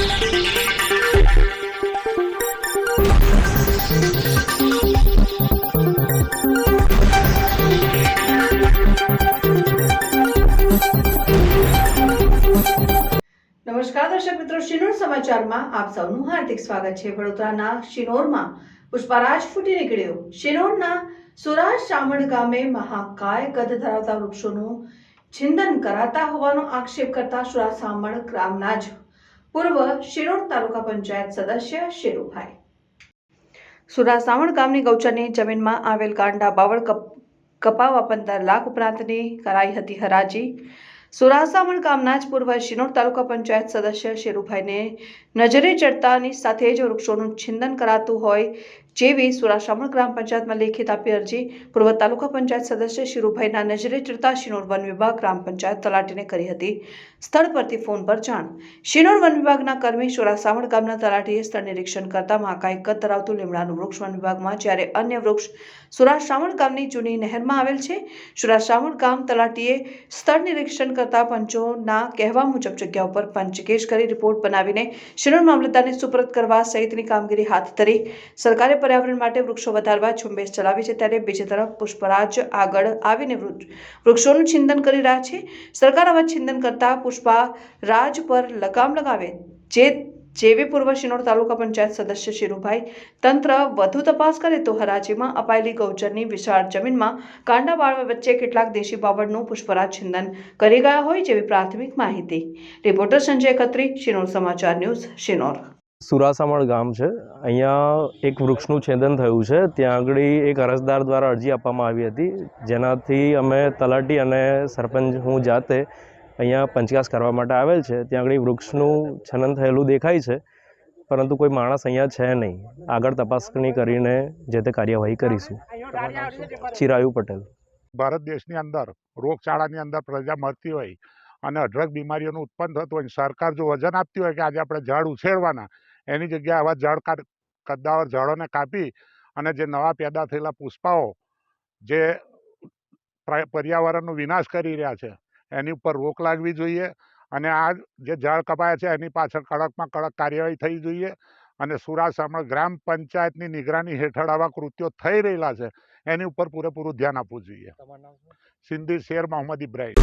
નમસ્કાર દર્શક મિત્રો, શિનોર સમાચારમાં આપ સૌનું હાર્દિક સ્વાગત છે. વડોદરાના શિનોરમાં પુષ્પારાજ ફૂટી નીકળ્યો. શિનોરના સુરાજ શામણ ગામે મહાકાય કદ ધરાવતા વૃક્ષોનું છિંદન કરાતા હોવાનો આક્ષેપ કરતા સુરાજ શામણ ગ્રામના જ પૂર્વ શિરોડ તાલુકા પંચાયત સદસ્ય શેરુભાઈ. સુરાસાવણ ગામની ગૌચરની જમીનમાં આવેલ કાંડા બાવળ કપાવા પંદર લાખ ઉપરાંતની કરાઈ હતી હરાજી. સુરાસામણ ગામના જ પૂર્વ શિનોર તાલુકા પંચાયત સદસ્ય શેરુભાઈને નજરે ચડતાની સાથે જ વૃક્ષોનું છિંદન કરાતું હોય જેવી સુરાશામણ ગ્રામ પંચાયતમાં લેખિત આપી અરજી, પૂર્વ તાલુકા પંચાયત સદસ્ય શિરુભાઈના નજરે ચડતા શિનોર વન વિભાગ ગ્રામ પંચાયત તલાટીને કરી હતી. સ્થળ પરથી ફોન પર જાણ. શિનોર વન વિભાગના કર્મી સુરાસામણ ગામના તલાટીએ સ્થળ નિરીક્ષણ કરતા મહાકાય કદ ધરાવતું લીમડાનું વૃક્ષ વન વિભાગમાં, જ્યારે અન્ય વૃક્ષ સુરાસામણ ગામની જૂની નહેરમાં આવેલ છે. સુરાસામણ ગામ તલાટીએ સ્થળ નિરીક્ષણ કરતા પંચોના કહેવા મુજબ જગ્યા ઉપર પંચકેશ કરી રિપોર્ટ બનાવીને શિનોર મામલતદારને સુપરત કરવા સહિતની કામગીરી હાથ ધરી સરકારે પર્યાવરણ માટે વૃક્ષો વધારવા ઝુંબેશ ચલાવી છે ત્યારે બીજી તરફ પુષ્પરાજ આગળ આવીને વૃક્ષોનું છિંદન કરી રહ્યા છે. સરકાર આવા છિંદન કરતા પુષ્પા પર લગામ લગાવે. જે જેવી પૂર્વ શિનોર તાલુકા પંચાયત સદસ્ય શિરુભાઈ તંત્ર વધુ તપાસ કરે તો હરાજીમાં અપાયેલી ગૌચરની વિશાળ જમીનમાં કાંડા બાળવા વચ્ચે કેટલાક દેશી બાવળનું પુષ્પરાજ છિંદન કરી ગયા હોય જેવી પ્રાથમિક માહિતી. રિપોર્ટર સંજય ખત્રી શિનોર સમાચાર ન્યૂઝ, શિનોર. સુરાસામણ ગામ છે. અહીંયા એક વૃક્ષનું છેદન થયું છે. ત્યાં આગળ એક અરજદાર દ્વારા અરજી આપવામાં આવી હતી. જેનાથી અમે તલાટી અને સરપંચ હું જાતે અહીંયા પંચકાસ કરવા માટે આવેલ છે. ત્યાં આગળ વૃક્ષનું છનન થયેલું દેખાય છે. પરંતુ કોઈ માણસ અહીંયા છે નહીં. આગળ તપાસણી કરીને જે તે કાર્યવાહી કરીશું. ચિરાયુ પટેલ. ભારત દેશની અંદર રોગચાળાની અંદર પ્રજા મરતી હોય અને અઢળક બીમારીઓનું ઉત્પન્ન થતું હોય સરકાર જો વજન આપતી હોય કે આજે આપણે ઝાડ ઉછેરવાના એની જગ્યાએ આવા ઝાડ કદ્દાવર ઝાડોને કાપી અને જે નવા પેદા થયેલા પુષ્પાઓ જે પ્ર- પર્યાવરણનો વિનાશ કરી રહ્યા છે એની ઉપર રોક લાગવી જોઈએ અને આ જે ઝાડ કપાયા છે એની પાછળ કડકમાં કડક કાર્યવાહી થઈ જોઈએ અને સુરાસામણ ગ્રામ પંચાયતની નિગરાની હેઠળ આવા કૃત્યો થઈ રહેલા છે એની ઉપર પૂરેપૂરું ધ્યાન આપવું જોઈએ. સિંધી શેર મોહમ્મદ ઇબ્રાહિમ.